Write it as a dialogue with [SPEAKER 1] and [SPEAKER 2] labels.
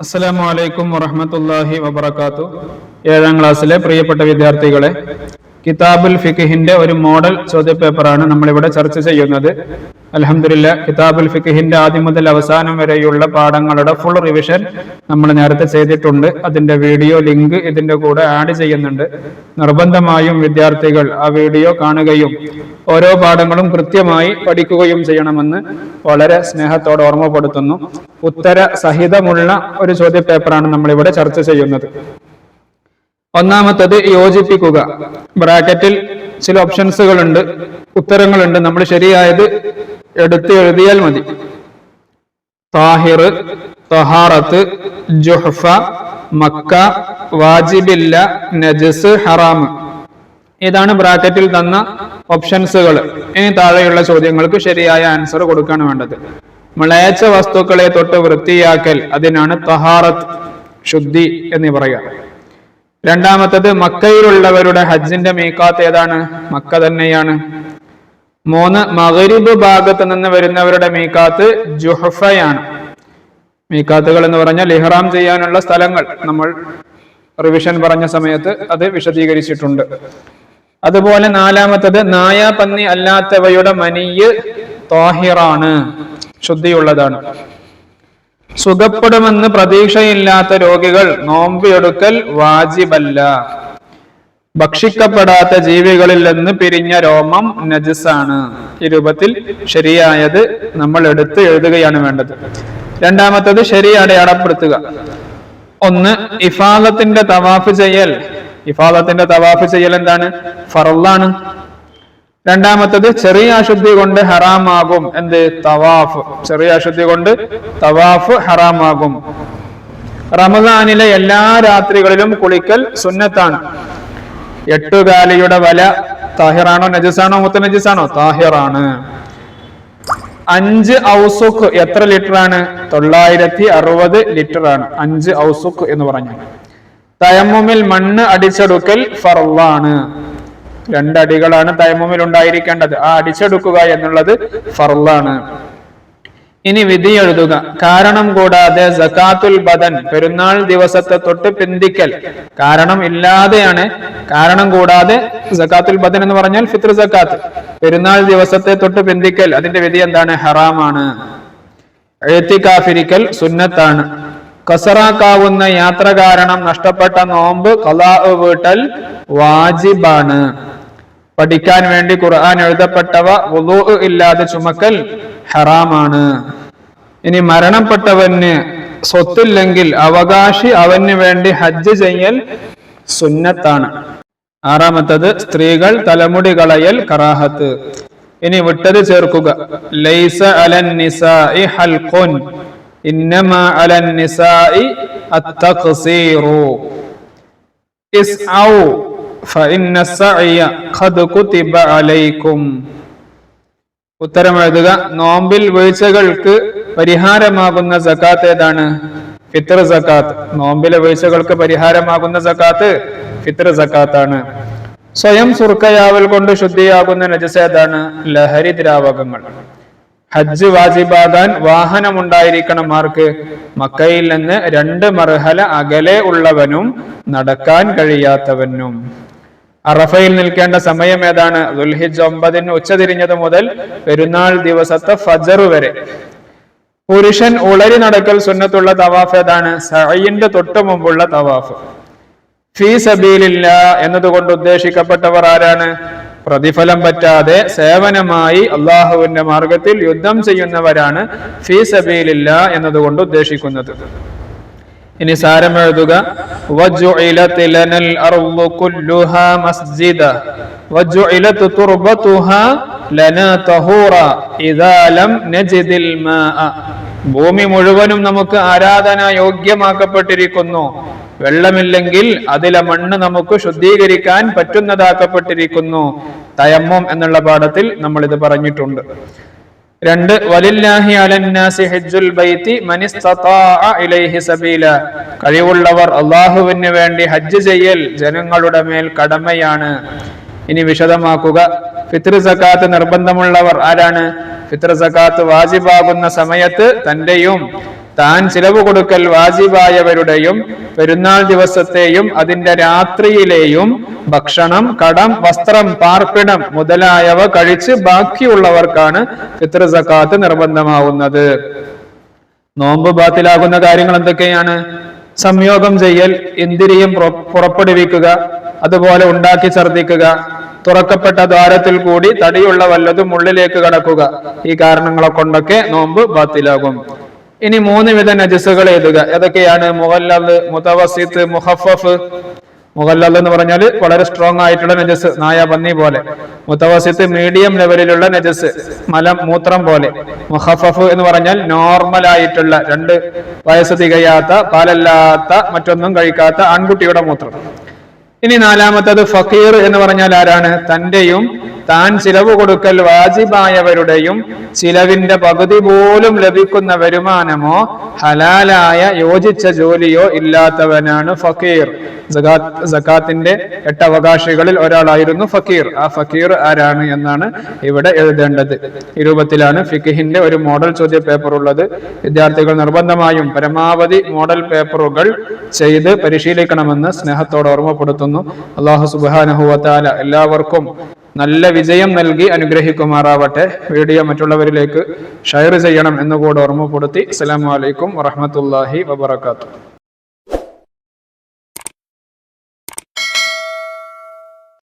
[SPEAKER 1] അസ്സലാമു അലൈക്കും വറഹമത്തല്ലാഹി വബർക്കാത്തു ഏഴാം ക്ലാസ്സിലെ പ്രിയപ്പെട്ട വിദ്യാർത്ഥികളെ കിതാബുൽ ഫിഖിന്റെ ഒരു മോഡൽ ചോദ്യപേപ്പറാണ് നമ്മളിവിടെ ചർച്ച ചെയ്യുന്നത്. അലഹമില്ല കിതാബുൽ ഫിഖിന്റെ ആദ്യം മുതൽ അവസാനം വരെയുള്ള പാഠങ്ങളുടെ ഫുൾ റിവിഷൻ നമ്മൾ നേരത്തെ ചെയ്തിട്ടുണ്ട്. അതിന്റെ വീഡിയോ ലിങ്ക് ഇതിന്റെ കൂടെ ആഡ് ചെയ്യുന്നുണ്ട്. നിർബന്ധമായും വിദ്യാർത്ഥികൾ ആ വീഡിയോ കാണുകയും ഓരോ പാഠങ്ങളും കൃത്യമായി പഠിക്കുകയും ചെയ്യണമെന്ന് വളരെ സ്നേഹത്തോടെ ഓർമ്മപ്പെടുത്തുന്നു. ഉത്തര സഹിതമുള്ള ഒരു ചോദ്യപേപ്പറാണ് നമ്മളിവിടെ ചർച്ച ചെയ്യുന്നത്. ഒന്നാമത്തത് യോജിപ്പിക്കുക. ബ്രാക്കറ്റിൽ ചില ഓപ്ഷൻസുകളുണ്ട് ഉത്തരങ്ങളുണ്ട്. നമ്മൾ ശരിയായത് എടുത്ത് എഴുതിയാൽ മതി. താഹിർ തഹാറത്ത് ജുഹ്ഫ മക്ക വാജിബില്ല നജസ് ഹറാം. ഇതാണ് ബ്രാക്കറ്റിൽ തന്ന ഓപ്ഷൻസുകൾ. ഇനി താഴെയുള്ള ചോദ്യങ്ങൾക്ക് ശരിയായ ആൻസർ കൊടുക്കാണ് വേണ്ടത്. മ്ലേച്ഛ വസ്തുക്കളെ തൊട്ട് വൃത്തിയാക്കൽ അതിനാണ് തഹാറത്ത് ശുദ്ധി എന്ന് പറയാം രണ്ടാമത്തത് മക്കയിലുള്ളവരുടെ ഹജ്ജിന്റെ മീക്കാത്ത് ഏതാണ്? മക്ക തന്നെയാണ്. മൂന്ന് മകരിബ് ഭാഗത്ത് നിന്ന് വരുന്നവരുടെ മീക്കാത്ത് ജുഹഫയാണ്. മീക്കാത്തുകൾ എന്ന് പറഞ്ഞാൽ ഇഹ്റാം ചെയ്യാനുള്ള സ്ഥലങ്ങൾ. നമ്മൾ റിവിഷൻ പറഞ്ഞ സമയത്ത് അത് വിശദീകരിച്ചിട്ടുണ്ട്. അതുപോലെ നാലാമത്തത് നായ പന്നി അല്ലാത്തവയുടെ മനിയ് താഹിറാണ്. ശുദ്ധിയുള്ളതാണ്. സുഖപ്പെടുമെന്ന് പ്രതീക്ഷയില്ലാത്ത രോഗികൾ നോമ്പ് എടുക്കൽ വാജിബല്ല. ഭക്ഷിക്കപ്പെടാത്ത ജീവികളിൽ നിന്ന് പിരിഞ്ഞ രോമം നജസാണ് ഈ രൂപത്തിൽ ശരിയായത് നമ്മൾ എടുത്ത് എഴുതുകയാണ് വേണ്ടത്. രണ്ടാമത്തത് ശരി അടയാളപ്പെടുത്തുക. ഒന്ന് ഇഫാദത്തിന്റെ തവാഫ് ചെയ്യൽ. ഇഫാദത്തിന്റെ തവാഫ് ചെയ്യൽ എന്താണ്? ഫറലാണ് രണ്ടാമത്തത് ചെറിയ അശുദ്ധി കൊണ്ട് ഹറാമാകും. എന്ത്? തവാഫ്. ചെറിയ അശുദ്ധി കൊണ്ട് തവാഫ് ഹറാമാകും. റമദാനിലെ എല്ലാ രാത്രികളിലും കുളിക്കൽ സുന്നത്താണ്. എട്ടുകാലിയുടെ വല താഹിറാണോ നജസാണോ? മുത്ത നജസാണോ? താഹിറാണ്. അഞ്ച് ഔസുഖ് എത്ര ലിറ്റർ ആണ് തൊള്ളായിരത്തി അറുപത് ലിറ്റർ ആണ് അഞ്ച് ഔസുഖ് എന്ന് പറഞ്ഞു തയമ്മുമിൽ മണ്ണ് അടിച്ചെടുക്കൽ ഫർവാണ്. രണ്ടടികളാണ് തയമുമിൽ ഉണ്ടായിരിക്കേണ്ടത് ആ അടിച്ചെടുക്കുക എന്നുള്ളത് ഫർലാണ് ഇനി വിധി എഴുതുക. കാരണം കൂടാതെ സക്കാത്തുൽ ബദൻ പെരുന്നാൾ ദിവസത്തെ തൊട്ട് പിന്തിക്കൽ. കാരണം ഇല്ലാതെയാണ്. കാരണം കൂടാതെ സക്കാത്തുൽ ബദൻ എന്ന് പറഞ്ഞാൽ ഫിത്ർ സക്കാത്ത്. പെരുന്നാൾ ദിവസത്തെ തൊട്ട് പിന്തിക്കൽ. അതിന്റെ വിധി എന്താണ്? ഹറാമാണ്. എഴുത്തിക്കാഫിരിക്കൽ സുന്നത്താണ്. കസറാക്കാവുന്ന യാത്ര കാരണം നഷ്ടപ്പെട്ട നോമ്പ് കലാ വീട്ടൽ വാജിബാണ്. പഠിക്കാൻ വേണ്ടി ഖുർആൻ എഴുതപ്പെട്ടവ വുളൂ ഇല്ലാതെ ചുമക്കൽ ഹറാമാണ്. ഇനി മരണപ്പെട്ടവന് സ്വത്തില്ലെങ്കിൽ അവകാശി അവന് വേണ്ടി ഹജ്ജ് ചെയ്യൽ സുന്നത്താണ്. ആറാമത്തത് സ്ത്രീകൾ തലമുടി കളയൽ കറാഹത്ത്. ഇനി വിട്ടത് ചേർക്കുക. ലൈസ അലൻ നിസായി ഹൽഖുൻ. ഇന്നമ അലൻ നിസായി അത്തഖ്സീറു. ഇസ്ഔ ഉത്തരമെഴുതുക നോമ്പിൽ വീഴ്ചകൾക്ക് പരിഹാരമാകുന്ന സക്കാത്ത് ഏതാണ്? ഫിത്ര സക്കാത്ത്. നോമ്പിലെ വീഴ്ചകൾക്ക് പരിഹാരമാകുന്ന സക്കാത്ത് ഫിത്തർ സക്കാത്താണ്. സ്വയം സുർക്കയാവൽ കൊണ്ട് ശുദ്ധിയാകുന്ന നജസ് ഏതാണ്? ലഹരി ദ്രാവകങ്ങൾ. ഹജ്ജ് വാജിബാകാൻ വാഹനം ഉണ്ടായിരിക്കണം ആർക്ക്? മക്കയിൽ നിന്ന് രണ്ട് മർഹല അകലെ ഉള്ളവനും നടക്കാൻ കഴിയാത്തവനും. അറഫയിൽ നിൽക്കേണ്ട സമയം ഏതാണ്? ദുൽഹിജ് ഒമ്പതിന് ഉച്ചതിരിഞ്ഞത് മുതൽ പെരുന്നാൾ ദിവസത്തെ ഫജർ വരെ. പുരുഷൻ ഉളരി നടക്കൽ സുന്നത്തുള്ള തവാഫ് ഏതാണ്? സഹയിന്റെ തൊട്ടു മുമ്പുള്ള തവാഫ്. ഫീ സബീലില്ല എന്നതുകൊണ്ട് ഉദ്ദേശിക്കപ്പെട്ടവർ ആരാണ്? പ്രതിഫലം പറ്റാതെ സേവനമായി അള്ളാഹുവിന്റെ മാർഗത്തിൽ യുദ്ധം ചെയ്യുന്നവരാണ് ഫീ സബീലില്ല എന്നതുകൊണ്ട് ഉദ്ദേശിക്കുന്നത്. ഇനി സാരം എഴുതുക. ഭൂമി മുഴുവനും നമുക്ക് ആരാധന യോഗ്യമാക്കപ്പെട്ടിരിക്കുന്നു. വെള്ളമില്ലെങ്കിൽ അതിലെ മണ്ണ് നമുക്ക് ശുദ്ധീകരിക്കാൻ പറ്റുന്നതാക്കപ്പെട്ടിരിക്കുന്നു. തയമ്മം എന്നുള്ള പാഠത്തിൽ നമ്മൾ ഇത് പറഞ്ഞിട്ടുണ്ട്. രണ്ട് വലില്ലാഹി അലന്നാസി ഹജ്ജുൽ ബൈത്തി ഇലൈഹി സബീല. കഴിവുള്ളവർ അള്ളാഹുവിന് വേണ്ടി ഹജ്ജ് ചെയ്യൽ ജനങ്ങളുടെ മേൽ കടമയാണ്. ഇനി വിശദമാക്കുക. ഫിത്ർ സക്കാത്ത് നിർബന്ധമുള്ളവർ ആരാണ്? ഫിത്ർ സക്കാത്ത് വാജിബാകുന്ന സമയത്ത് തന്റെയും താൻ ചിലവ് കൊടുക്കൽ വാജിബായവരുടെയും പെരുന്നാൾ ദിവസത്തെയും അതിന്റെ രാത്രിയിലെയും ഭക്ഷണം കടം വസ്ത്രം പാർപ്പിടം മുതലായവ കഴിച്ച് ബാക്കിയുള്ളവർക്കാണ് ഫിത്ർ സക്കാത്ത് നിർബന്ധമാവുന്നത്. നോമ്പ് ബാത്തിലാകുന്ന കാര്യങ്ങൾ എന്തൊക്കെയാണ്? സംയോഗം ചെയ്യൽ ഇന്ദ്രിയം പുറ- പുറപ്പെടുവിക്കുക അതുപോലെ ഉണ്ടാക്കി ഛർദ്ദിക്കുക തുറക്കപ്പെട്ട ദ്വാരത്തിൽ കൂടി തടിയുള്ള വല്ലതും ഉള്ളിലേക്ക് കടക്കുക. ഈ കാരണങ്ങളെ കൊണ്ടൊക്കെ നോമ്പ് ബാത്തിലാകും. ഇനി മൂന്ന് വിധ നജസുകൾ എഴുതുക. ഏതൊക്കെയാണ്? മുഹല്ലല് മുതവസിത്ത് മുഹഫഫ്. മുഹല്ലൽ എന്ന് പറഞ്ഞാൽ വളരെ സ്ട്രോങ് ആയിട്ടുള്ള നജസ് നായ പന്നി പോലെ മുത്തവസിത്ത് മീഡിയം ലെവലിലുള്ള നജസ് മലം മൂത്രം പോലെ. മുഹഫഫ് എന്ന് പറഞ്ഞാൽ നോർമൽ ആയിട്ടുള്ള രണ്ട് വയസ്സ് തികയാത്ത പാലല്ലാത്ത മറ്റൊന്നും കഴിക്കാത്ത ആൺകുട്ടിയുടെ മൂത്രം. ഇനി നാലാമത്തത് ഫക്കീർ എന്ന് പറഞ്ഞാൽ ആരാണ്? തന്റെയും താൻ ചിലവ് കൊടുക്കൽ വാജിബായവരുടെയും ചിലവിന്റെ പകുതി പോലും ലഭിക്കുന്ന വരുമാനമോ ഹലാലായ യോജിച്ച ജോലിയോ ഇല്ലാത്തവനാണ് ഫക്കീർ. സക്കാത്തിന്റെ എട്ട് അവകാശികളിൽ ഒരാളായിരുന്നു ഫക്കീർ. ആ ഫക്കീർ ആരാണ് എന്നാണ് ഇവിടെ എഴുതേണ്ടത്. ഈ രൂപത്തിലാണ് ഫിഖിഹിന്റെ ഒരു മോഡൽ ചോദ്യ പേപ്പർ ഉള്ളത് വിദ്യാർത്ഥികൾ നിർബന്ധമായും പരമാവധി മോഡൽ പേപ്പറുകൾ ചെയ്ത് പരിശീലിക്കണമെന്ന് സ്നേഹത്തോടെ ഓർമ്മപ്പെടുത്തുന്നു. അള്ളാഹു സുബാനഹുവത്താല എല്ലാവർക്കും നല്ല വിജയം നൽകി അനുഗ്രഹിക്കുമാറാവട്ടെ. വീഡിയോ മറ്റുള്ളവരിലേക്ക് ഷെയർ ചെയ്യണം എന്നുകൂടെ ഓർമ്മപ്പെടുത്തി. അസ്സലാമു അലൈക്കും വറഹമത്തല്ലാഹി വബർക്കാത്തു